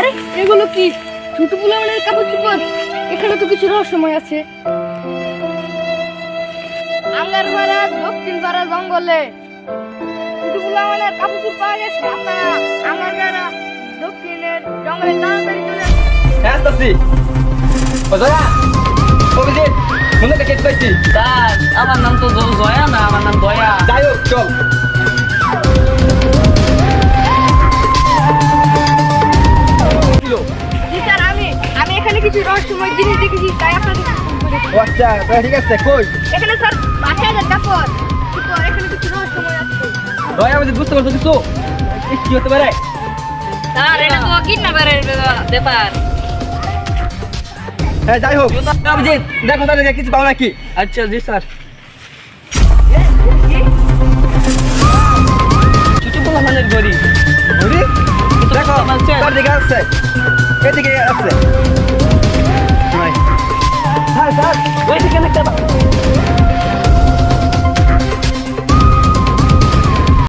হলো কি? ছোট পোলামানের কাপড় চোপড়? এখানে তো কিছু রহস্যময় আছে। আঙ্গার পাড়া দক্ষিণ পাড়া জঙ্গলে। ছোট পোলামানের কাপড় চোপড় পাওয়া গেছে আপনারা আঙ্গার পাড়া দক্ষিণের জঙ্গলে তাড়াতাড়ি চলে আসুন। হ্যাঁ আসতেছি। ও জয়া! অভিজিৎ মনে দেখে পাইছি। স্যার আমার নাম তো জয়া না আমার নাম দয়া। যাই হোক চল। কিছু রহস্যময় জিনিস দেখেছি তাই আচ্ছা ঠিক আছে কই? এখানে স্যার পাঁচ হাজার কাপড় এখানে কিছু রহস্যময় আছে। জয়া অভিজিৎ বুঝতে পারছ কিছু? কি হতে পারে? স্যার এটা তো কিডন্যাপারের ব্যাপার। হ্যাঁ যাই হোক। অভিজিৎ দেখো তাহলে কিছু পাও নাকি আচ্ছা জি স্যার। ছোট গড়ি বুঝি দেখো? দিকে আসছে এদিকে আসছে দাঁড় দাঁড় ওইদিকে একটা